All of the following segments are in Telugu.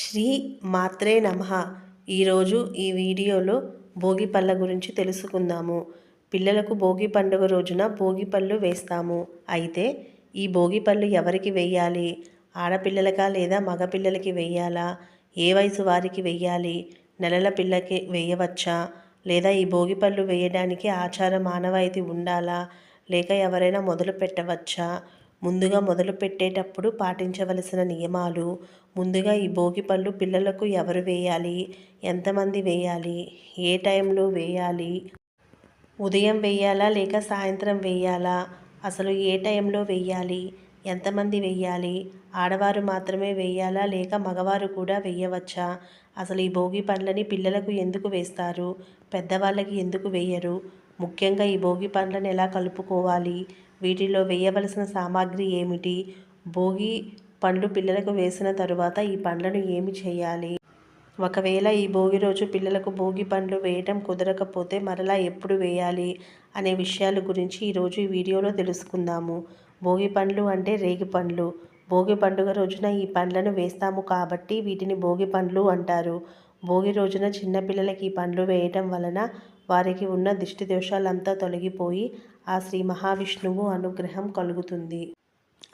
శ్రీ మాత్రే నమ. ఈరోజు ఈ వీడియోలో భోగి పళ్ళ గురించి తెలుసుకుందాము. పిల్లలకు భోగి పండుగ రోజున భోగి పళ్ళు వేస్తాము. అయితే ఈ భోగి పళ్ళు ఎవరికి వేయాలి? ఆడపిల్లలకా లేదా మగపిల్లలకి వేయాలా? ఏ వయసు వారికి వేయాలి? నెలల పిల్లకి వేయవచ్చా? లేదా ఈ భోగి పళ్ళు వేయడానికి ఆచార మానవాయితీ ఉండాలా? లేక ఎవరైనా మొదలు పెట్టవచ్చా? ముందుగా మొదలు పెట్టేటప్పుడు పాటించవలసిన నియమాలు. ముందుగా ఈ భోగి పళ్ళు పిల్లలకు ఎవరు వేయాలి? ఎంతమంది వేయాలి? ఏ టైంలో వేయాలి? ఉదయం వేయాలా లేక సాయంత్రం వేయాలా? అసలు ఏ టైంలో వేయాలి? ఎంతమంది వేయాలి? ఆడవారు మాత్రమే వేయాలా లేక మగవారు కూడా వేయవచ్చా? అసలు ఈ భోగి పండ్లని పిల్లలకు ఎందుకు వేస్తారు? పెద్దవాళ్ళకి ఎందుకు వేయరు? ముఖ్యంగా ఈ భోగి పండ్లను ఎలా కలుపుకోవాలి? వీటిలో వేయవలసిన సామాగ్రి ఏమిటి? భోగి పండ్లు పిల్లలకు వేసిన తరువాత ఈ పండ్లను ఏమి చేయాలి? ఒకవేళ ఈ భోగి రోజు పిల్లలకు భోగి పండ్లు వేయటం కుదరకపోతే మరలా ఎప్పుడు వేయాలి? అనే విషయాల గురించి ఈరోజు ఈ వీడియోలో తెలుసుకుందాము. భోగి పండ్లు అంటే రేగి పండ్లు. భోగి పండుగ రోజున ఈ పండ్లను వేస్తాము కాబట్టి వీటిని భోగి పండ్లు అంటారు. భోగి రోజున చిన్నపిల్లలకి ఈ పండ్లు వేయటం వలన వారికి ఉన్న దిష్టి దోషాలంతా తొలగిపోయి ఆ శ్రీ మహావిష్ణువు అనుగ్రహం కలుగుతుంది.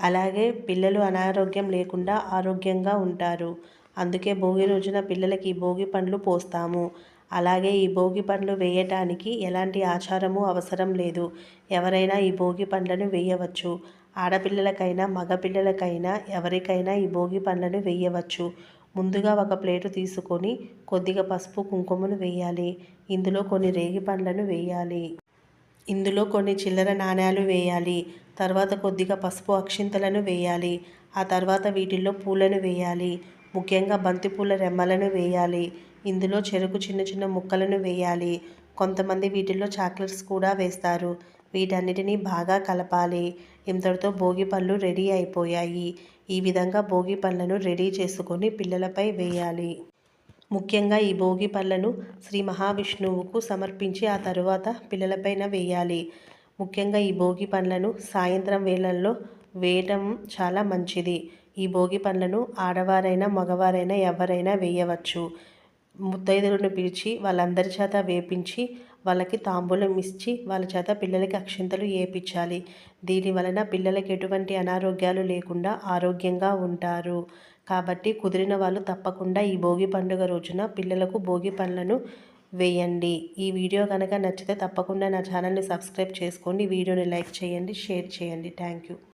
అలాగే పిల్లలు అనారోగ్యం లేకుండా ఆరోగ్యంగా ఉంటారు. అందుకే భోగి రోజున పిల్లలకి ఈ భోగి పండ్లు పోస్తాము. అలాగే ఈ భోగి పండ్లు వేయటానికి ఎలాంటి ఆచారము అవసరం లేదు. ఎవరైనా ఈ భోగి పండ్లను వేయవచ్చు. ఆడపిల్లలకైనా మగపిల్లలకైనా ఎవరికైనా ఈ భోగి పండ్లను వేయవచ్చు. ముందుగా ఒక ప్లేటు తీసుకొని కొద్దిగా పసుపు కుంకుమను వేయాలి. ఇందులో కొన్ని రేగి పండ్లను వేయాలి. ఇందులో కొన్ని చిల్లర నాణ్యాలు వేయాలి. తర్వాత కొద్దిగా పసుపు అక్షింతలను వేయాలి. ఆ తర్వాత వీటిల్లో పూలను వేయాలి. ముఖ్యంగా బంతిపూల రెమ్మలను వేయాలి. ఇందులో చెరుకు చిన్న చిన్న ముక్కలను వేయాలి. కొంతమంది వీటిల్లో చాక్లెట్స్ కూడా వేస్తారు. వీటన్నిటినీ బాగా కలపాలి. ఇంతటితో భోగి పళ్ళు రెడీ అయిపోయాయి. ఈ విధంగా భోగి పళ్ళను రెడీ చేసుకొని పిల్లలపై వేయాలి. ముఖ్యంగా ఈ భోగి పళ్ళను శ్రీ మహావిష్ణువుకు సమర్పించి ఆ తరువాత పిల్లలపైన వేయాలి. ముఖ్యంగా ఈ భోగి పండ్లను సాయంత్రం వేళల్లో వేయటం చాలా మంచిది. ఈ భోగి పండ్లను ఆడవారైనా మగవారైనా ఎవరైనా వేయవచ్చు. ముత్తైదులను పిలిచి వాళ్ళందరి చేత వేపించి వాళ్ళకి తాంబూలం ఇచ్చి వాళ్ళ చేత పిల్లలకి అక్షింతలు ఏపించాలి దీని వలన పిల్లలకి ఎటువంటి అనారోగ్యాలు లేకుండా ఆరోగ్యంగా ఉంటారు. కాబట్టి కుదిరిన వాళ్ళు తప్పకుండా ఈ భోగి పండుగ రోజున పిల్లలకు భోగి పండ్లను వేయండి. ఈ వీడియో కనుక నచ్చితే తప్పకుండా నా ఛానల్ని సబ్స్క్రైబ్ చేసుకోండి. వీడియోని లైక్ చేయండి షేర్ చేయండి. Thank you.